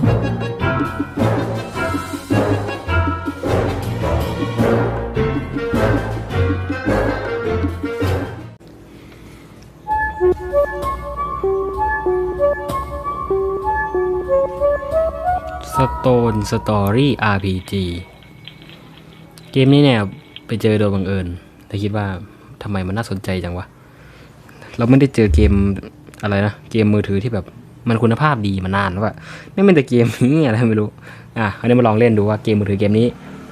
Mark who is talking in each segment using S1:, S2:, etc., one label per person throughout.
S1: สโตนสตอรี่ RPG เกมนี้เนี่ยไปเจอโดยบังเอิญแต่คิดว่าทำไมมันน่าสนใจจังวะ เราไม่ได้เจอเกมอะไรนะ เกมมือถือที่แบบ มันคุณภาพดีมานานแล้วอะไม่เป็นแต่เกมนี้อะไรไม่รู้ อะอันนี้มาลองเล่นดูว่าเกมมือถือเกมนี้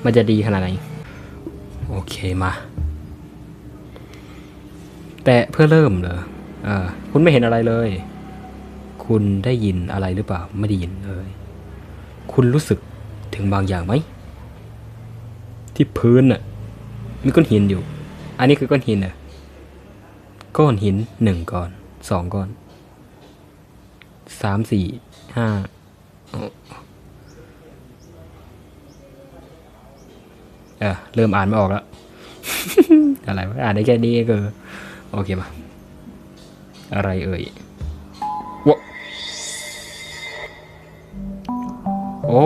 S1: มันจะดีขนาดไหน โอเคมา แต่เพื่อเริ่มเหรออ่าคุณไม่เห็นอะไรเลย คุณได้ยินอะไรหรือเปล่า ไม่ได้ยินเลย คุณรู้สึกถึงบางอย่างไหม ที่พื้นน่ะ มีก้อนหินอยู่ อันนี้คือก้อนหินน่ะก้อนหินหนึ่งก้อนสองก้อน สามสี่ห้าอ้เออเริ่มอ่านไม่ออกแล้ว อะไรวะอ่านได้แค่นี้ก็โอเคมา อะไรเอ่ยวะโอ้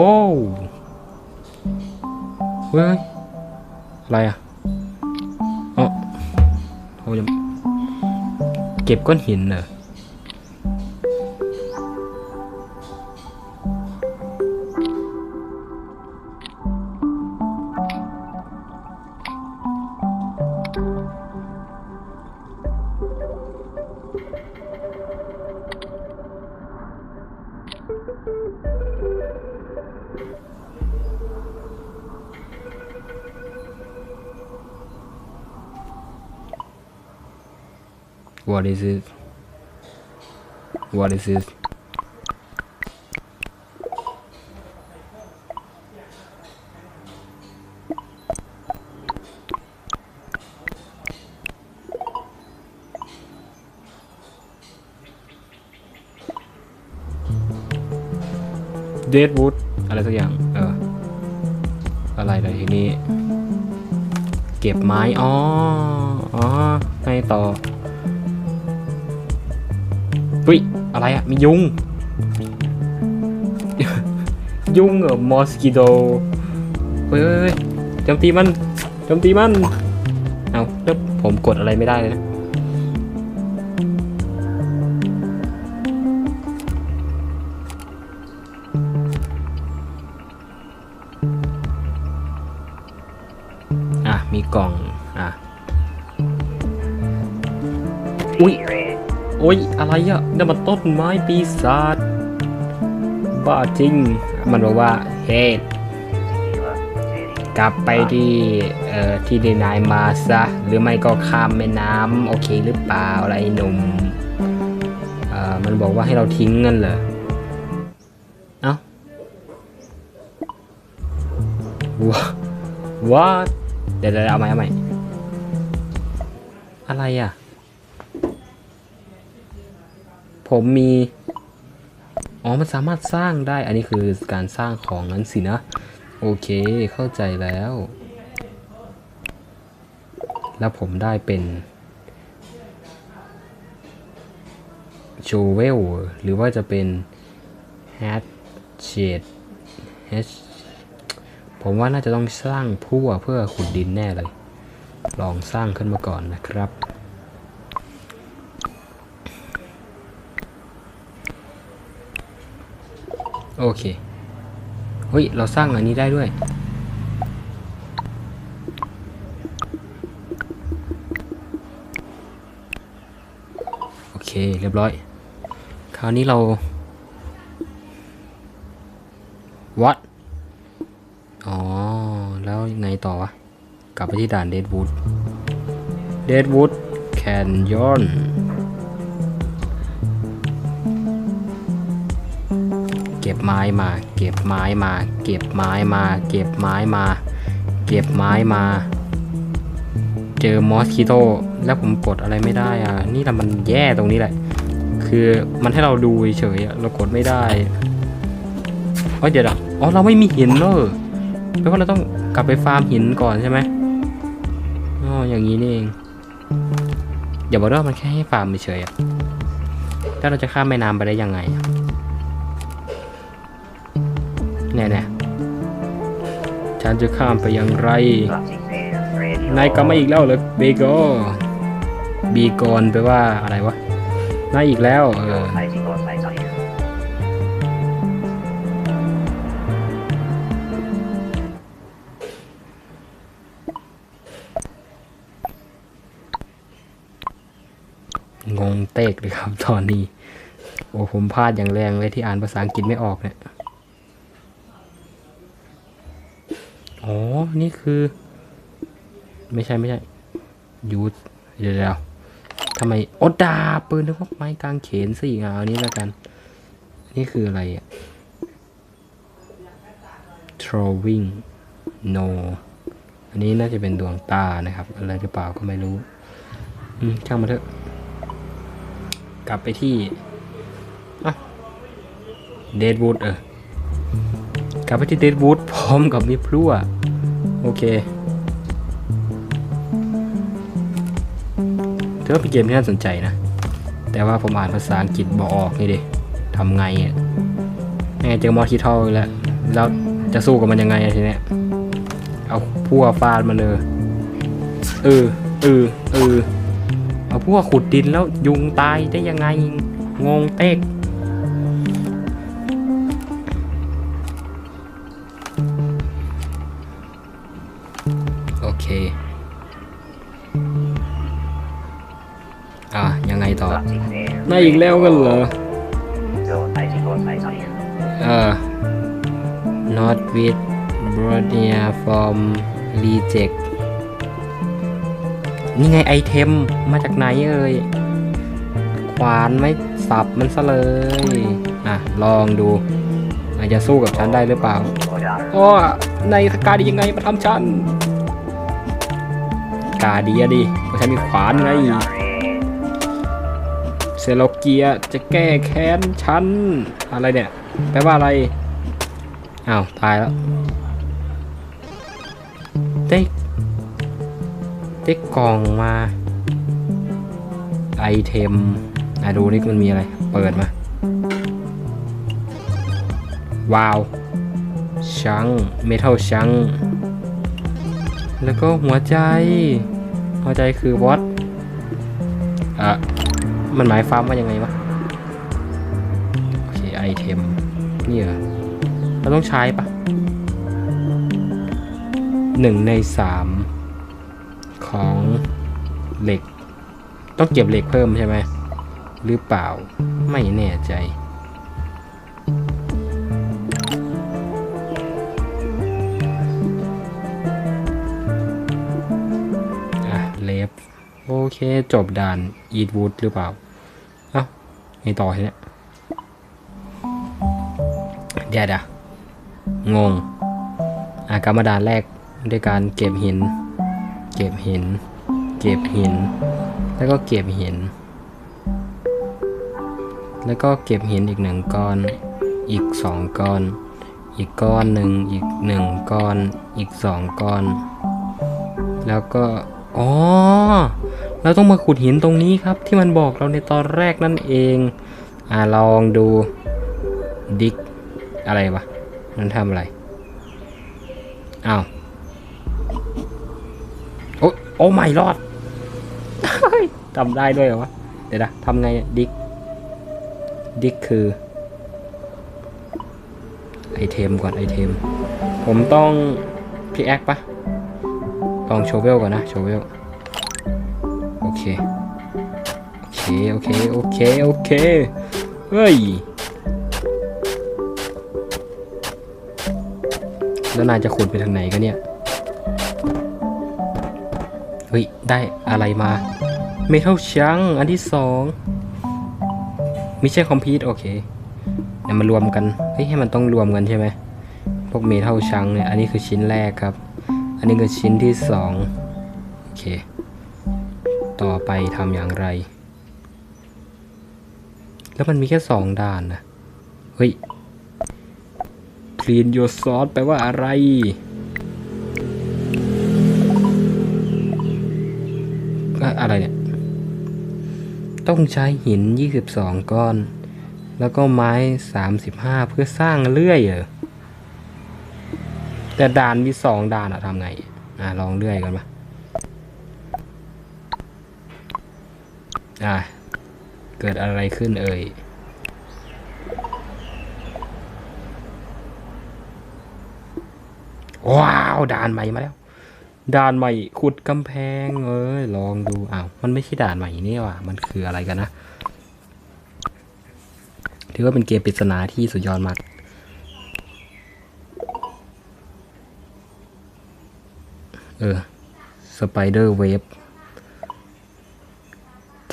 S1: เฮ้ย อะไรอะอ๋อผมจะเก็บก้อนหินเหรอ What is it? What is it? เดดวูดอะไรสักอย่าง เออ อะไรเลยทีนี้ เก็บไม้ อ๋อ อ๋อให้ต่อ วิอะไรอะมียุง ยุงเออมอสกิโดเฮ้ยโจมตีมันโจมตีมัน เอาแล้วผมกดอะไรไม่ได้เลยนะ ยอะไรอะนี่นมันต้นไม้ปีศาจบ้าจริง มันบอกว่า เฮ้กลับไปที่เอ่อที่ได้นายมาซะ หรือไม่ก็ข้ามแม่น้ำโอเคหรือเปล่าอะไรหนุ่มเอ่อมันบอกว่าให้เราทิ้งเงินเหรอเอ้าว้าว้าเดี๋ยวเดี๋ยวเอาใหม่เอาใหม่อะไรอะ ผมมี อ๋อ มันสามารถสร้างได้ อันนี้คือการสร้างของนั้นสินะ โอเค เข้าใจแล้ว แล้วผมได้เป็นโชเวลหรือว่าจะเป็นแฮชเชดแฮชผมว่าน่าจะต้องสร้างพั่วเพื่อขุดดินแน่เลย ลองสร้างขึ้นมาก่อนนะครับ โอเค เฮ้ย เราสร้างอันนี้ได้ด้วย โอเค เรียบร้อย คราวนี้เรา วัด อ๋อ แล้วไงต่อวะ กลับไปที่ด่านเดดวูดเดดวูดแคนยอน ก็บไม้มา เก็บไม้มา เก็บไม้มา เก็บไม้มา เก็บไม้มา เจอมอสคิโตแล้วผมกดอะไรไม่ได้อะ นี่แหละมันแย่ตรงนี้แหละ คือมันให้เราดูเฉยเรากดไม่ได้เอ้ยเดี๋ยวนะอ๋อเราไม่มีหินเนอะแปลว่าเราต้องกลับไปฟาร์มหินก่อนใช่ไหมอ๋ออย่างนี้นี่เองอย่าบอกว่ามันแค่ให้ฟาร์มเฉยๆอะถ้าเราจะข้ามแม่น้ำไปได้ยังไง แน่ๆฉันจะข้ามไปอย่างไร นายกลับมาอีกแล้วเหรอเบโกบีกอนแปลว่าอะไรวะนายอีกแล้วเอองงเตกเลยครับตอนนี้ โอ้ผมพลาดอย่างแรงเลยที่อ่านภาษาอังกฤษไม่ออกเนี่ย นี่คือ ไม่ใช่ไม่ใช่ยูเดี๋ยวทำไมโอดาปืนนึกว่าไม้กางเขนสิเอาอันนี้แล้วกัน นี่คืออะไรอะ throwing no อันนี้น่าจะเป็นดวงตานะครับ อะไรหรือเปล่าก็ไม่รู้ อืมช่างมาเถอะ กลับไปที่เดดวูดเออกลับไปที่เดดวูดพร้อมกับมีพลั่ว โอเคถือว่าเป็นเกมที่น่าสนใจนะ แต่ว่าผมอ่านภาษาอังกฤษบอกออกนี่ดิทำไงอะแม่งเจอมอสคิทอลแล้ว แล้วจะสู้กับมันยังไงทีเนี้ย เอาพั่วฟาดมันเลย เออ เออ เออ เอาพวกขุดดินแล้วยุงตายได้ยังไง งงเต๊ก น่าอีกแล้วกันเหรอเออ not with brodia from reject นี่ไงไอเทมมาจากไหนเอ่ยขวานไม่สับมันซะเลย อะ ลองดูอาจจะสู้กับฉันได้หรือเปล่าอ้อในสกาดียังไงมาทำฉัน กาดีอะดิเพราะฉันมีขวานไง เกียจะแก้แค้นฉัน อะไรเนี่ย แปลว่าอะไร อ้าว ตายแล้ว ได้ ได้กล่องมาไอเทมอะดูนี่มันมีอะไร เปิดมา ว้าวชังเมทัลชัง แล้วก็หัวใจ หัวใจคือวอต มันหมายความว่ายังไงวะ โอเคไอเทมนี่เหรอเราต้องใช้ปะหนึ่งในสามของเหล็ก ต้องเก็บเหล็กเพิ่มใช่ไหมหรือเปล่าไม่แน่ใจ เค จบด่านอีทวูดหรือเปล่า เอ้าไงต่อเนี้ยเดี๋ยวดี๋ยวงงอะกรรมด่านแรกด้วยการเก็บหิน เก็บหิน เก็บหิน แล้วก็เก็บหิน แล้วก็เก็บหินอีกหนึ่งก้อน อีกสองก้อน อีกก้อนหนึ่งอีกหนึ่งก้อน อีกสองก้อน แล้วก็ อ๋อ เราต้องมาขุดหินตรงนี้ครับ ที่มันบอกเราในตอนแรกนั่นเอง อ่าลองดูดิกอะไรวะนั่นทำอะไรอ้าวโอ้โอ้ไม่รอดทำได้ด้วยเหรอวะเดี๋ยวนะทำไงดิกดิกคือไอเทมก่อนไอเทม ผมต้องพิกแอคปะลองโชเวลก่อนนะโชเวล เค โอเค โอเค โอเค โอเค เฮ้ย แล้วนายจะขุดไปทางไหนกันเนี่ย เฮ้ย ได้อะไรมาเมทัลชังอันที่สองม่ใช่คอมพิวต์โอเคเดี๋ยวมารวมกัน เฮ้ย ให้มันต้องรวมกันใช่ไหม พวกเมทัลชังเนี่ย อันนี้คือชิ้นแรกครับ อันนี้คือชิ้นที่สองโอเค ต่อไปทำอย่างไร แล้วมันมีแค่สองด่านนะ เฮ้ย clean your sauce แปลว่าอะไรอะอะไรเนี่ย ต้องใช้หิน 22 ก้อน แล้วก็ไม้ 35 เพื่อสร้างเลื่อยเหรอแต่ด่านมีสองด่านอะทำไง อะ ลองเลื่อยกันปะ อะ เกิดอะไรขึ้นเอ่ยว้าวด่านใหม่มาแล้วด่านใหม่ขุดกำแพงเอ้ยลองดูอ้าวมันไม่ใช่ด่านใหม่นี่ว่ามันคืออะไรกันนะถือว่าเป็นเกมปริศนาที่สุดยอดมากเออสไปเดอร์เวฟ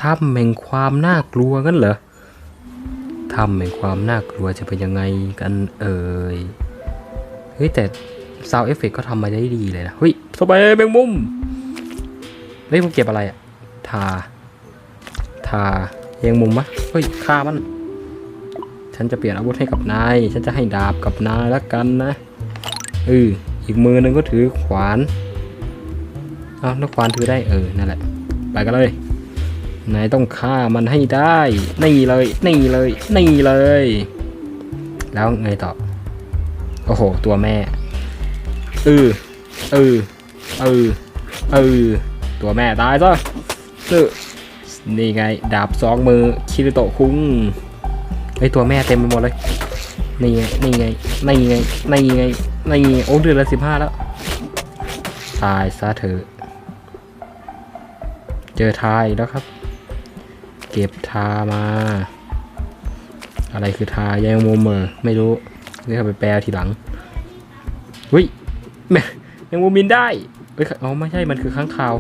S1: ถ้ำแห่งความน่ากลัวกันเหรอถ้ำแห่งความน่ากลัวจะเป็นยังไงกันเอ่ยเฮ้ยแต่ซาวเอฟเฟกก็ทำมาได้ดีเลยนะเฮ้ยสไปเดอร์แมงมุมเฮ้ยผมเก็บอะไรอะทา ทาแยงมุมมะเฮ้ยฆ่ามัน ฉันจะเปลี่ยนอาวุธให้กับนาย ฉันจะให้ดาบกับนายละกันนะเอออีกมือหนึงก็ถือขวานเอาแล้วควานถือได้เออนั่นแหละ ไปกันเลย นายต้องฆ่ามันให้ได้ นี่เลย นี่เลย นี่เลย แล้วไงต่อ โอ้โห ตัวแม่เออเออเออเออตัวแม่ตายซะนี่ไง ดาบสองมือ คิริโตะคุ้งไอตัวแม่เต็มไปหมดเลย นี่ไง นี่ไง นี่ไง นี่ไง นี่ไง โอ้เดือนละสิบห้าแล้ว ตายซะเถอะ เจอทายแล้วครับ เก็บทามา อะไรคือทายังมุมเมอร์ไม่รู้นี่เขาไปแปลทีหลังวิแม่ยังมุมินได้เอ้ยอ๋อไม่ใช่มันคือข้างคาว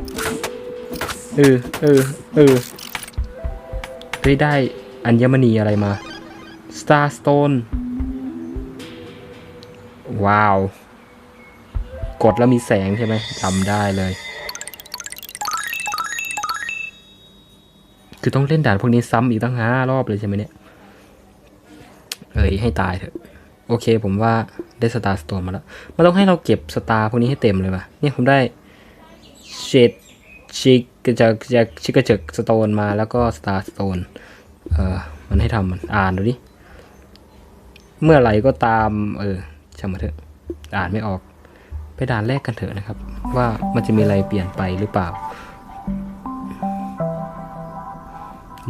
S1: เออเออเออเฮ้ยได้อัญมณีอะไรมา Star Stone ว้าว กดแล้วมีแสงใช่ไหมจำได้เลย คือต้องเล่นด่านพวกนี้ซ้ำอีกตั้งห้ารอบเลยใช่ไหมเนี่ย เอ้ยให้ตายเถอะ โอเคผมว่าได้สตาร์สโตนมาแล้ว มันต้องให้เราเก็บสตาร์พวกนี้ให้เต็มเลยป่ะ เนี่ยผมได้เชดชิกกระจกจากชิกกระจกสโตนมาแล้วก็สตาร์สโตน เออมันให้ทำมันอ่านดูดิ เมื่อไหร่ก็ตาม เออช่างมาเถอะ อ่านไม่ออก ไปด่านแรกกันเถอะนะครับ ว่ามันจะมีอะไรเปลี่ยนไปหรือเปล่า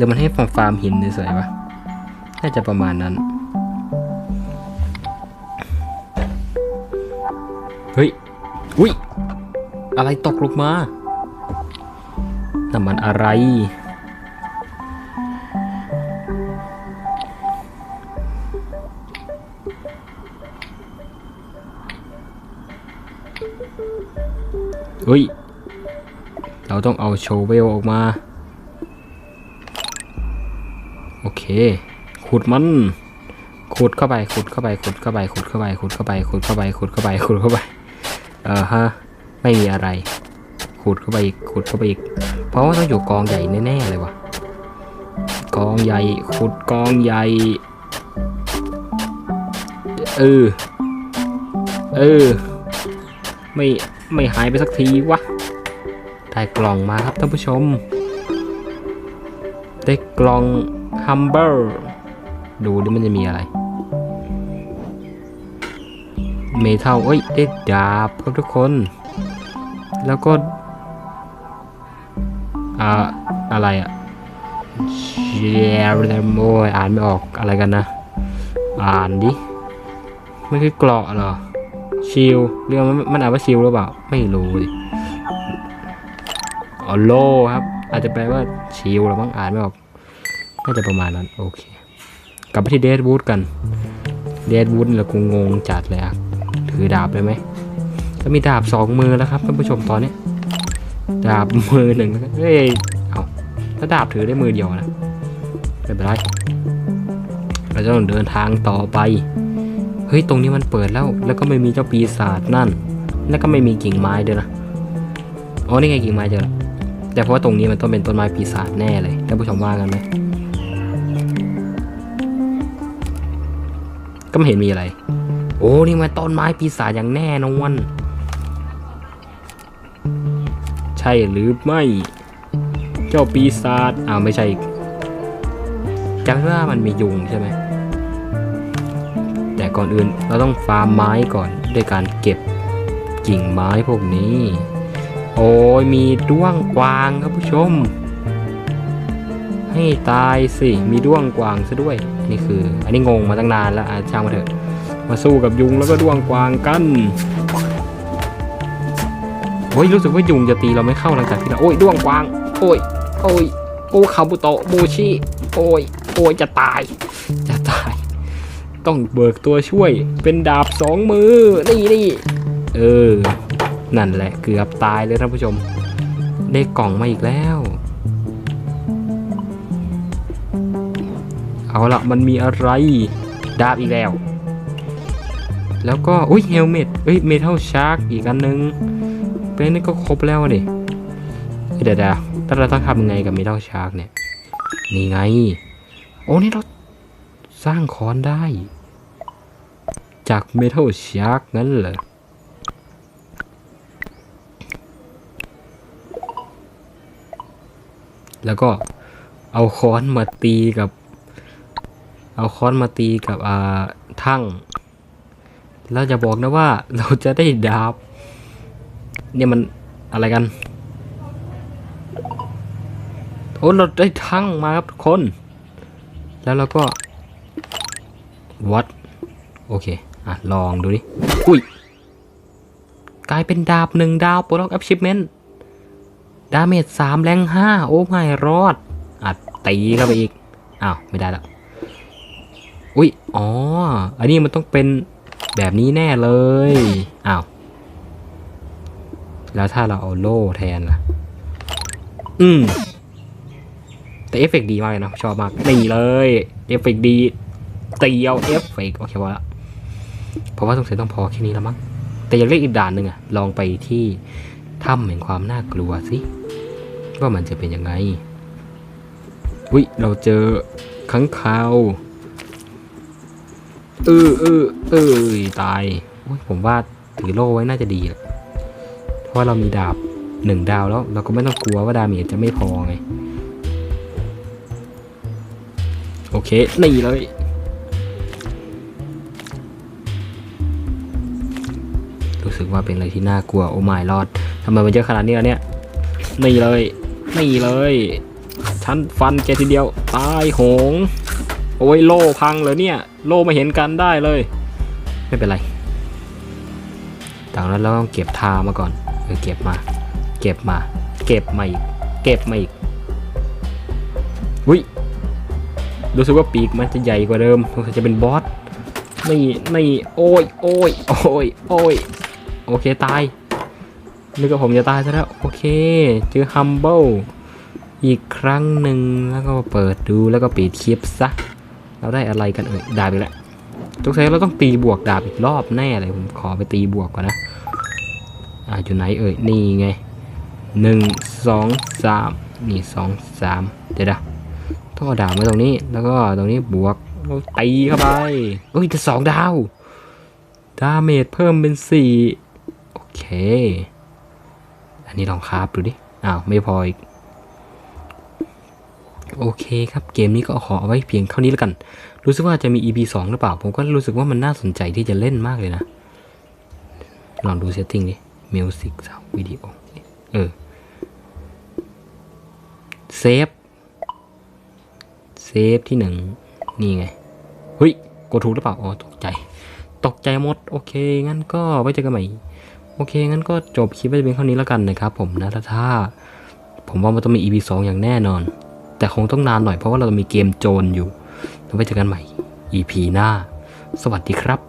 S1: ดี๋ยวมันให้ฟาร์มฟาร์มหินเฉยๆวะน่าจะประมาณนั้น เฮ้ย อุ้ย อะไรตกลงมานั่นมันอะไร เฮ้ย เราต้องเอาโชเวลออกมา ขุดมัน ขุดเข้าไป ขุดเข้าไป ขุดเข้าไป ขุดเข้าไป ขุดเข้าไป ขุดเข้าไป ขุดเข้าไป ขุดเข้าไป เออฮะ ไม่มีอะไร ขุดเข้าไปอีก ขุดเข้าไปอีก เพราะว่าต้องอยู่กองใหญ่แน่ๆเลยวะกองใหญ่ ขุดกองใหญ่ เออ เออ ไม่ ไม่หายไปสักทีวะ ได้กล่องมาครับท่านผู้ชม ได้กล่อง Humber ดูดิมันจะมีอะไร เมทัลเอ้ยได้ดาบครับทุกคน แล้วก็อ่าอะไรอะเชียร์โมยอ่านไม่ออกอะไรกันนะ อ่านดิไม่คือเกราะเหรอชิลเรื่องมันมันอ่านว่าชิลหรือเปล่า ไม่รู้ดิอ๋อโลครับ อาจจะแปลว่าชิลหรือมั้งอ่านไม่ออก น่าจะประมาณนั้น โอเค กลับไปที่เดดวูดกันเดดวูดเราคงงงจัดเลยอะถือดาบได้ไหมก็มีดาบสองมือแล้วครับท่านผู้ชมตอนนี้ ดาบมือหนึ่งเฮ้ยเอาถ้าดาบถือได้มือเดียวนะไม่เป็นไรเราจะต้องเดินทางต่อไป เฮ้ย ตรงนี้มันเปิดแล้ว แล้วก็ไม่มีเจ้าปีศาจนั่น แล้วก็ไม่มีกิ่งไม้ด้วยนะ อ๋อ นี่ไงกิ่งไม้เจอแล้วแต่เพราะว่าตรงนี้มันต้องเป็นต้นไม้ปีศาจแน่เลย ท่านผู้ชมว่ากันไหม ก็ไม่เห็นมีอะไร โอ้นี่มันต้นไม้ปีศาจอย่างแน่นอนใช่หรือไม่ เจ้าปีศาจอ้าวไม่ใช่จำว่ามันมียุงใช่ไหมแต่ก่อนอื่นเราต้องฟาร์มไม้ก่อนด้วยการเก็บกิ่งไม้พวกนี้ โอ้ยมีด้วงกวางครับผู้ชม ให้ตายสิมีด้วงกวางซะด้วย นี่คือ อันนี้งงมาตั้งนานแล้วอะช่างมาเถอะ มาสู้กับยุงแล้วก็ด้วงกวางกันโอ้ยรู้สึกว่ายุงจะตีเราไม่เข้าหลังจากที่เราโอ้ยด้วงกวาง โอ้ยโอ้ยโอ้คาบุโตะมูชิโอ้ยโอ้ยจะตาย จะตาย ต้องเบิกตัวช่วย เป็นดาบสองมือนี่นี่เออ นั่นแหละเกือบตายเลยท่านผู้ชม ได้กล่องมาอีกแล้ว เอาละมันมีอะไร ดาบอีกแล้ว แล้วก็อุ้ยเฮลเมตเอ้ยเมทัลชาร์กอีกอันนึงเป็นนี่ก็ครบแล้วดิเดี๋ยวเดี๋ยวแล้วเราต้องทำยังไงกับเมทัลชาร์กเนี่ย นี่ไง โอ้นี่เราสร้างคอนได้ จากเมทัลชาร์กงั้นเหรอแล้วก็เอาค้อนมาตีกับ เอาค้อนมาตีกับอ่าทั้งแล้วจะบอกนะว่าเราจะได้ดาบ เนี่ยมันอะไรกัน โอ้เราได้ทั้งมาครับทุกคน แล้วเราก็วัดโอเค อะ ลองดูดิ อุ้ย กลายเป็นดาบหนึ่งดาวโปรล็อกอัพชิปเมนต์ดาเมจสามแรงห้าโอ้ไม่รอด อัดตีเข้าไปอีก อ้าว ไม่ได้แล้ว อุ้ยอ๋อ อันนี้มันต้องเป็นแบบนี้แน่เลย อ้าว แล้วถ้าเราเอาโล่แทนล่ะ อืม แต่เอฟเฟกต์ดีมากเลยนะ ชอบมากนี่เลย เอฟเฟกต์ดีตีเอาเอฟเฟกต์โอเคว่าละเพราะว่าสงสัยต้องพอแค่นี้แล้วมั้ง แต่ยากเล่นอีกด่านหนึ่งอะลองไปที่ถ้ำแห่งความน่ากลัวสิ ว่ามันจะเป็นยังไงวิเราเจอขังคาว เออเออเออตายผมว่าถือโล่ไว้น่าจะดีแหละเพราะเรามีดาบหนึ่งดาวแล้วเราก็ไม่ต้องกลัวว่าดาเมจจะไม่พอไง โอเคนี่เลยรู้สึกว่าเป็นอะไรที่น่ากลัวโอ้ไม่รอดทำไมมันเยอะขนาดนี้แล้วเนี่ยนี่เลยนี่เลยฉันฟันแกทีเดียวตายโหง โอ้ยโล่พังเลยเนี่ย โล่ไม่เห็นกันได้เลย ไม่เป็นไรต่างนั้นเราต้องเก็บทามาก่อนเออเก็บมา เก็บมา เก็บมาอีก เก็บมาอีกอุ้ยรู้สึกว่าปีกมันจะใหญ่กว่าเดิมสงสัยจะเป็นบอสนี่นี่โอ้ยโอ้ยโอ้ยโอ้ยโอเคตายนึกว่าผมจะตายซะแล้วโอเคเจอ humble อีกครั้งหนึ่งแล้วก็เปิดดูแล้วก็ปิดคลิปซะ เราได้อะไรกันเอ่ยดาบอีกแล้วสงสัยเราต้องตีบวกดาบอีกรอบแน่เลยผมขอไปตีบวกก่อนนะอ่าอยู่ไหนเอ่ยนี่ไงหนึ่งสองสามนี่สองสามเดี๋ยวนะต้องเอาดาบไว้ตรงนี้ แล้วก็ตรงนี้บวกตีเข้าไปเอ้ยจะสองดาวดาเมจเพิ่มเป็นสี่โอเค อันนี้ลองคราฟดูดิอ้าวไม่พออีก โอเคครับ เกมนี้ก็ขอเอาไว้เพียงเท่านี้แล้วกัน รู้สึกว่าจะมี EP 2 หรือเปล่า ผมก็รู้สึกว่ามันน่าสนใจที่จะเล่นมากเลยนะ ลองดูเซตติ้งดิ Music Sound Video เออ เซฟ เซฟที่หนึ่งนี่ไง เฮ้ย กดถูกหรือเปล่า อ๋อ ตกใจ ตกใจหมด โอเค งั้นก็ไว้เจอกันใหม่ โอเค งั้นก็จบคลิปไว้เพียงเท่านี้แล้วกันนะครับผมนะถ้าถ้าผมว่ามันต้องมี EP 2 อย่างแน่นอน แต่คงต้องนานหน่อยเพราะว่าเรามีเกมโจรอยู่แล้วไว้เจอกันใหม่ EP หน้า สวัสดีครับ